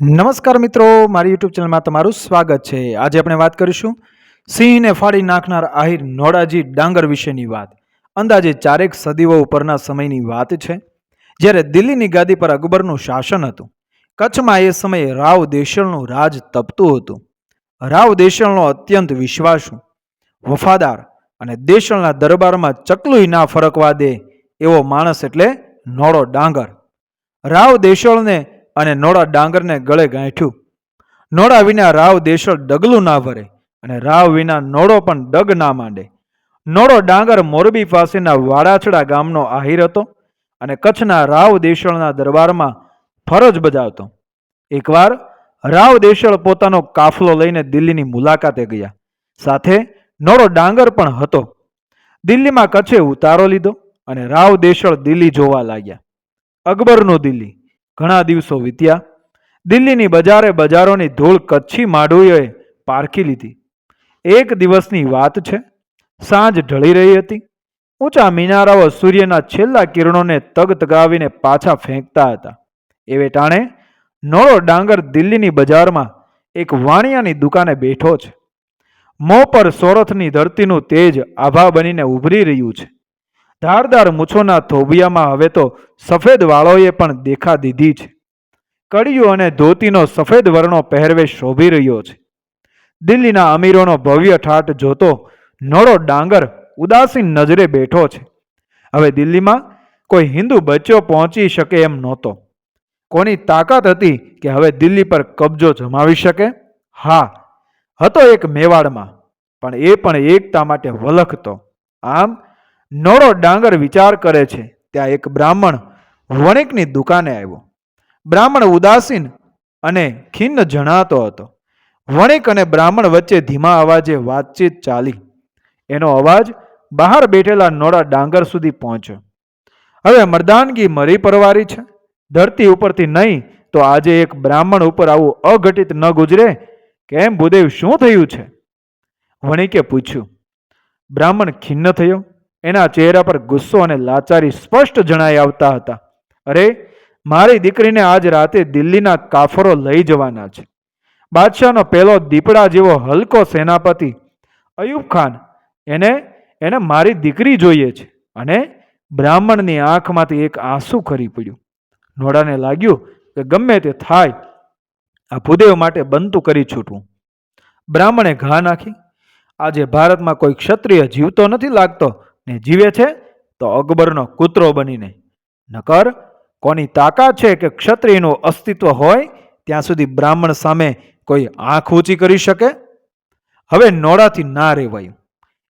નમસ્કાર મિત્રો, મારી યુટ્યુબ ચેનલમાં તમારું સ્વાગત છે. આજે આપણે વાત કરીશું સિંહને ફાડી નાખનાર આહિર નોડાજી ડાંગર વિશેની વાત. અંદાજે ચારેક સદીઓ ઉપરના સમયની વાત છે. જ્યારે દિલ્હીની ગાદી પર અકબરનું શાસન હતું, કચ્છમાં એ સમયે રાવ દેશળનું રાજ તપતું હતું. રાવ દેશળનો અત્યંત વિશ્વાસુ, વફાદાર અને દેશળના દરબારમાં ચકલુય ના ફરકવા દે એવો માણસ એટલે નોડો ડાંગર. રાવ દેશળને અને નોળા ડાંગરને ગળે ગાંઠ્યું. નોડા વિના રાવ દેશળ ડગલું ના ભરે અને રાવ વિના નોડો પણ ડગ ના માંડે. નોળો ડાંગર મોરબી પાસેના વાડાછડા ગામનો આહિર હતો અને કચ્છના રાવ દેશળના દરબારમાં ફરજ બજાવતો. એકવાર રાવ દેશળ પોતાનો કાફલો લઈને દિલ્હીની મુલાકાતે ગયા. સાથે નોળો ડાંગર પણ હતો. દિલ્હીમાં કચ્છે ઉતારો લીધો અને રાવ દેશળ દિલ્હી જોવા લાગ્યા. અકબરનું દિલ્હી. ઘણા દિવસો વીત્યા. દિલ્હીની બજારે બજારોની ધૂળ કચ્છી માડુઓએ પારખી લીધી. એક દિવસની વાત છે, સાંજ ઢળી રહી હતી. ઊંચા મિનારાઓ સૂર્યના છેલ્લા કિરણોને તગતગાવીને પાછા ફેંકતા હતા. એવે ટાણે નોળો ડાંગર દિલ્હીની બજારમાં એક વાણિયાની દુકાને બેઠો છે. મોં પર સોરથની ધરતીનું તેજ આભા બનીને ઉભરી રહ્યું છે. ધારદાર મૂછોના થોબિયામાં હવે તો સફેદ વાળોએ પણ દેખા દીધી છે. કડિયું અને ધોતીનો સફેદ વર્ણો પહેરવેશ શોભી રહ્યો છે. દિલ્હીના અમીરોનો ભવ્ય ઠાટ જોતો નળો ડાંગર ઉદાસીન નજરે બેઠો છે. હવે દિલ્હીમાં કોઈ હિન્દુ બચ્ચો પહોંચી શકે એમ નહોતો. કોની તાકાત હતી કે હવે દિલ્હી પર કબજો જમાવી શકે? હા, હતો એક મેવાડમાં, પણ એ પણ એકતા માટે વલખતો. આમ નોળો ડાંગર વિચાર કરે છે. ત્યાં એક બ્રાહ્મણ વણિકની દુકાને આવ્યો. બ્રાહ્મણ ઉદાસીન અને ખિન્ન જણાતો હતો. વણિક અને બ્રાહ્મણ વચ્ચે ધીમા અવાજે વાતચીત ચાલી. એનો અવાજ બહાર બેઠેલા નોળા ડાંગર સુધી પહોંચ્યો. હવે મર્દાનગી મરી પરવારી છે. ધરતી ઉપરથી નહીં તો આજે એક બ્રાહ્મણ ઉપર આવું અઘટિત ન ગુજરે. કેમ ભૂદેવ શું થયું છે? વણિકે પૂછ્યું. બ્રાહ્મણ ખિન્ન થયો. એના ચહેરા પર ગુસ્સો અને લાચારી સ્પષ્ટ જણાઈ આવતા હતા. અરે, મારી દીકરીને આજ રાતે દિલ્હીના કાફરો લઈ જવાના છે. બાદશાહનો પહેલો દીપડા જેવો હલકો સેનાપતિ અયુબ ખાન એને એને મારી દીકરી જોઈએ છે અને બ્રાહ્મણની આંખમાંથી એક આંસુ ખરી પડ્યું. નોડાને લાગ્યું કે ગમે તે થાય, આ ભૂદેવ માટે બનતું કરી છૂટવું. બ્રાહ્મણે ઘા નાખી. આજે ભારતમાં કોઈ ક્ષત્રિય જીવતો નથી લાગતો. ને જીવે છે, તો અકબરનો કૂતરો બનીને. નકર કોની તાકાત છે કે ક્ષત્રિયનું અસ્તિત્વ હોય, ત્યાં સુધી બ્રાહ્મણ સામે કોઈ આંખ ઊંચી કરી શકે? હવે નોડાથી ના રહેવાયું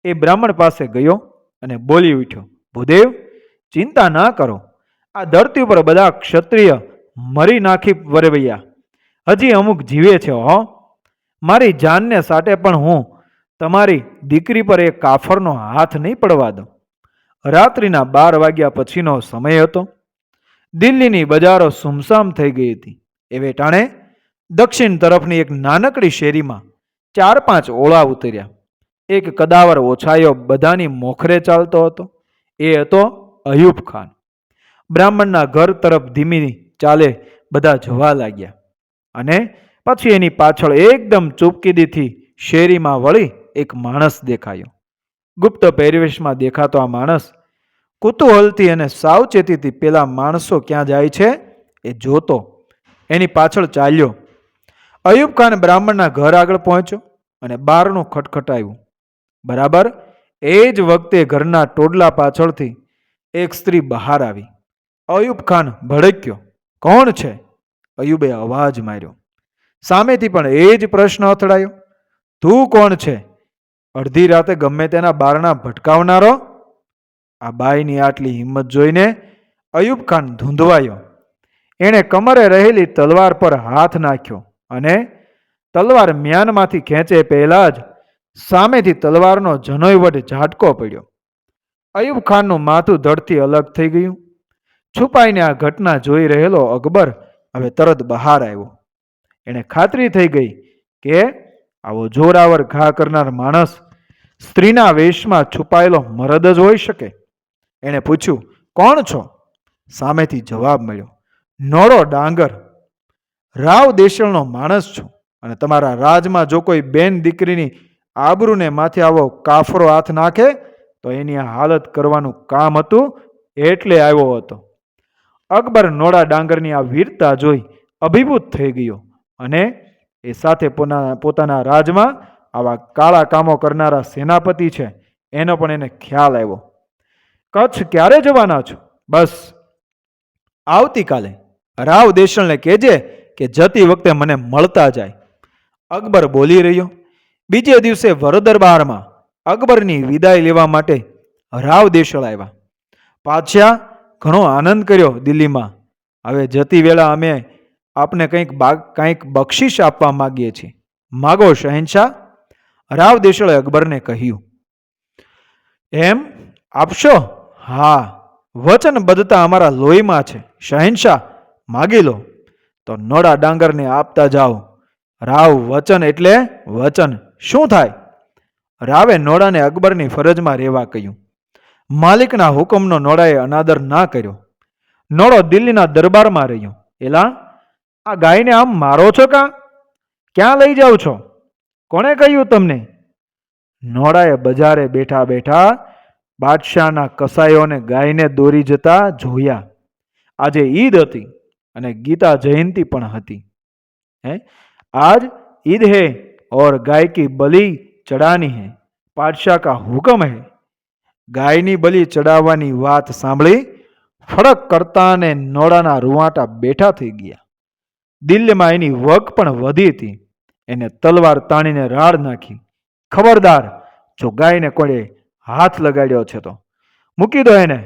એ બ્રાહ્મણ પાસે ગયો અને બોલી ઉઠ્યો, ભૂદેવ, ચિંતા ના કરો. આ ધરતી ઉપર બધા ક્ષત્રિય મરી નાખી વરવૈયા. હજી અમુક જીવે છે, હો. મારી જાનને સાટે પણ હું તમારી દીકરી પર એ કાફરનો હાથ નહીં પડવા દઉં રાત્રિના બાર વાગ્યા પછીનો સમય હતો. દિલ્હીની બજારો સુમસામ થઈ ગઈ હતી. એ વેટાણે દક્ષિણ તરફની એક નાનકડી શેરીમાં ચાર પાંચ ઓળા ઉતર્યા. એક કદાવર ઓછાયો બધાની મોખરે ચાલતો હતો. એ હતો અયુબ ખાન. બ્રાહ્મણના ઘર તરફ ધીમી ચાલે બધા જવા લાગ્યા. અને પછી એની પાછળ એકદમ ચૂપકીદીથી શેરીમાં વળી એક માણસ દેખાયો. ગુપ્ત પહેરવેશમાં દેખાતો આ માણસ કુતૂહલથી અને સાવચેતીથી પેલા માણસો ક્યાં જાય છે એ જોતો. એની પાછળ ચાલ્યો. અયુબ ખાન બ્રાહ્મણના ઘર આગળ પહોંચ્યો અને બારનું ખટખટાયું. બરાબર એ જ વખતે ઘરના ટોડલા પાછળથી એક સ્ત્રી બહાર આવી. અયુબ ખાન ભડક્યો. કોણ છે? અયુબે અવાજ માર્યો. સામેથી પણ એ જ પ્રશ્ન અથડાયો. તું કોણ છે? અડધી રાતે ગમે તેના બારણા ભટકાવનારો, આ બાઈની આટલી હિંમત જોઈને અયુબ ખાન ધૂંધવાયો. એણે કમરે રહેલી તલવાર પર હાથ નાખ્યો અને તલવાર મ્યાનમાંથી ખેંચે પહેલાં જ સામેથી તલવારનો જનોયવટ ઝાટકો પડ્યો. અયુબ ખાનનું માથું ધડથી અલગ થઈ ગયું. છુપાઈને આ ઘટના જોઈ રહેલો અકબર હવે તરત બહાર આવ્યો. એણે ખાતરી થઈ ગઈ કે આવો જોરાવર ઘા કરનાર માણસ સ્ત્રીના વેશમાં છુપાયેલો મરદ જ હોઈ શકે? એણે પૂછ્યું, કોણ છો? સામેથી જવાબ મળ્યો નોળો ડાંગર. રાવ દેશળનો માણસ છું અને તમારા રાજમાં જો કોઈ બેન દીકરીની આબરૂને માથે આવો કાફરો હાથ નાખે, તો એની હાલત કરવાનું કામ હતું એટલે આવ્યો હતો. અકબર નોળા ડાંગરની આ વીરતા જોઈ અભિભૂત થઈ ગયો અને એ સાથે પોતાના રાજમાં આવા કાળા કામો કરનારા સેનાપતિ છે. એનો પણ એને ખ્યાલ આવ્યો. કચ્છ ક્યારે જવાના છો? બસ, આવતીકાલે. રાવ દેશણને કહેજે કે જતી વખતે મને મળતા જાય. અકબર બોલી રહ્યો. બીજે દિવસે વરદરબારમાં અકબરની વિદાય લેવા માટે રાવ દેશળ આવ્યા. પાછા ઘણો આનંદ કર્યો દિલ્હીમાં. હવે જતી વેળા અમે આપને કંઈક બાગ, કંઈક બક્ષિસ આપવા માગીએ છીએ. માગો શહેનશાહ, રાવ દેશળે અકબરને કહ્યું. એમ આપશો? હા, વચનબદ્ધતા અમારા લોહીમાં છે. શહેનશાહ, માગી લો. તો નોડા ડાંગરને આપતા જાઓ. રાવ વચન એટલે વચન. શું થાય? રાવે નોડાને અકબરની ફરજમાં રહેવા કહ્યું. માલિકના હુકમનો નોડાએ અનાદર ના કર્યો. નોડો દિલ્હીના દરબારમાં રહ્યો. એલા આ ગાયને આમ મારો છો કા ક્યાં લઈ જાઓ છો કોણે કહ્યું તમને નોડાએ બજારે બેઠા બેઠા બાદશાહના કસાઈઓને ગાયને દોરી જતા જોયા આજે ઈદ હતી અને ગીતા જયંતી પણ હતી હે आज ईद है और गाय की बलि चढ़ानी है पातशाह का हुक्म है ગાયની બલિ ચડાવવાની વાત સાંભળી ફડક કરતા અને નોડાના રૂવાટા બેઠા થઈ ગયા દિલ્હીમાં એની વગ પણ વધી હતી. એને તલવાર તાણીને રાડ નાખી. ખબરદાર, જો ગાયને કોણે હાથ લગાડ્યો છે તો. મૂકી દો એને.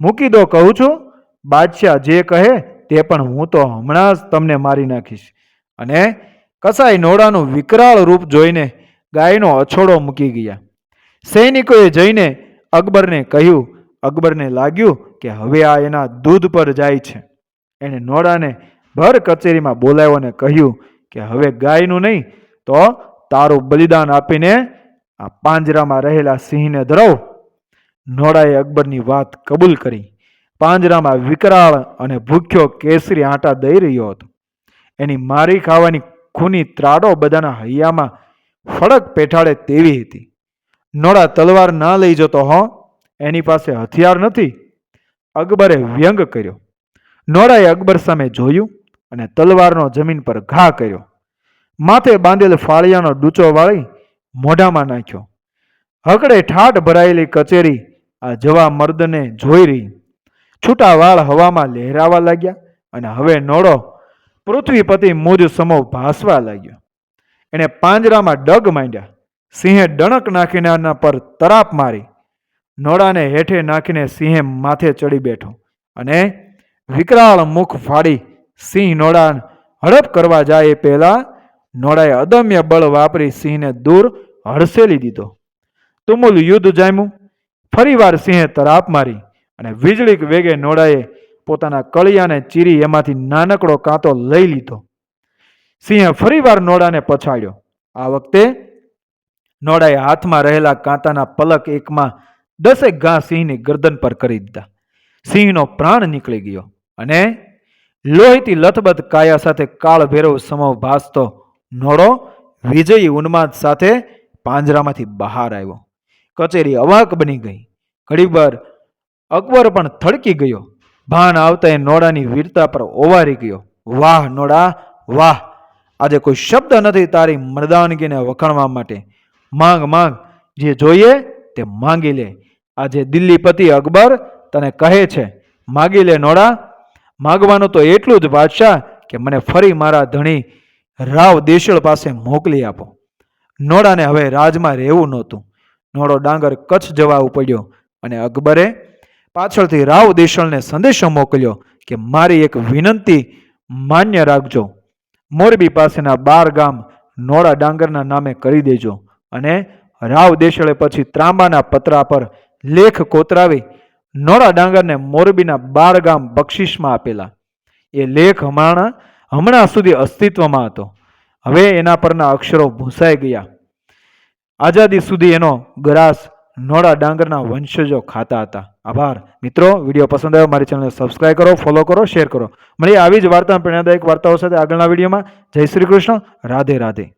મૂકી દો, કહું છું. બાદશાહ જે કહે તે પણ હું તો હમણાં જ તમને મારી નાખીશ. અને કસાઈ નોડાનું વિકરાળ રૂપ જોઈને ગાયનો અછોડો મૂકી ગયા. સૈનિકોએ જઈને અકબરને કહ્યું, અકબરને લાગ્યું કે હવે આ એના દૂધ પર જાય છે. એણે નોડાને ભર કચેરીમાં બોલાવ્યો કહ્યું કે હવે ગાયનું નહીં, તો તારું બલિદાન આપીને આ પાંજરામાં રહેલા સિંહને ધરાવ. નોડાએ અકબરની વાત કબૂલ કરી. પાંજરામાં વિકરાળ અને ભૂખ્યો કેસરી આંટા દઈ રહ્યો હતો. એની મારી ખાવાની ખૂની ત્રાડો બધાના હૈયામાં ફડક પેઠાડે તેવી હતી. નોડા તલવાર ના લઈ જતો હો, એની પાસે હથિયાર નથી. અકબરે વ્યંગ કર્યો. નોડાએ અકબર સામે જોયું. અને તલવારનો જમીન પર ઘા કર્યો. માથે બાંધેલ ફાળિયાનો ડૂચો વાળી મોઢામાં નાખ્યો. હકડે ઠાઠ ભરાયેલી કચેરી આ જવા મર્દને જોઈ રહી. છૂટા વાળ હવામાં લહેરાવા લાગ્યા અને હવે નોડો પૃથ્વીપતિ મુજ સમો ભાસવા લાગ્યો. એણે પાંજરામાં ડગ માંડ્યા. સિંહે ડણક નાખીને આના પર તરાપ મારી. નોળાને હેઠે નાખીને સિંહે માથે ચડી બેઠો અને વિકરાળ મુખ ફાડી સિંહ નોડા હડપ કરવા જાય એ પહેલા નોડાએ અદમ્ય બળ વાપરી સિંહને દૂર હડસેલી દીધો. તુમુલ યુદ્ધ જામ્યું. ફરીવાર સિંહે તરાપ મારી અને વીજળીક વેગે નોડાએ પોતાના કળિયાને ચીરી એમાંથી નાનકડો કાંતો લઈ લીધો. સિંહે ફરીવાર નોડાને પછાડ્યો. આ વખતે નોડાએ હાથમાં રહેલા કાંતાના પલક એકમાં દસેક ઘા સિંહની ગરદન પર કરી દીધા. સિંહનો પ્રાણ નીકળી ગયો અને લોહીથી લથબથ કાયા સાથે કાળ ભેરવ સમો ભાસતો નોડો વિજયી ઉન્માદ સાથે પાંજરામાંથી બહાર આવ્યો. કચેરી અવાક બની ગઈ. ઘડીભર અકબર પણ થડકી ગયો. ભાન આવતા એ નોડાની વીરતા પર ઓવારી ગયો. વાહ નોડા વાહ! આજે કોઈ શબ્દ નથી તારી મર્દાનગીને વખાણવા માટે. માંગ માંગ! જે જોઈએ તે માંગી લે. આજે દિલ્હીપતિ અકબર તને કહે છે, માગી લે નોડા માગવાનું તો એટલું જ બાદશાહ કે મને ફરી મારા ધણી રાવ દેશળ પાસે મોકલી આપો. નોડાને હવે રાજમાં રહેવું નહોતું. નોડો ડાંગર કચ્છ જવા ઉપડ્યો અને અકબરે પાછળથી રાવ દેશળને સંદેશો મોકલ્યો કે મારી એક વિનંતી માન્ય રાખજો. મોરબી પાસેના બાર ગામ નોડા ડાંગરના નામે કરી દેજો અને રાવ દેશળે પછી ત્રાંબાના પતરા પર લેખ કોતરાવી નોડા ડાંગરને મોરબીના બાર ગામ બક્ષિસમાં આપેલા. એ લેખ હમણાં હમણાં સુધી અસ્તિત્વમાં હતો. હવે એના પરના અક્ષરો ભૂસાઈ ગયા. આઝાદી સુધી એનો ગ્રાસ નોળા ડાંગરના વંશજો ખાતા હતા. આભાર. મિત્રો, વીડિયો પસંદ આવ્યો, મારી ચેનલને સબસ્ક્રાઈબ કરો ફોલો કરો શેર કરો. મળીએ આવી જ વાર્તા પ્રેરણાદાયક વાર્તાઓ સાથે આગળના વિડીયોમાં. જય શ્રી કૃષ્ણ. રાધે રાધે.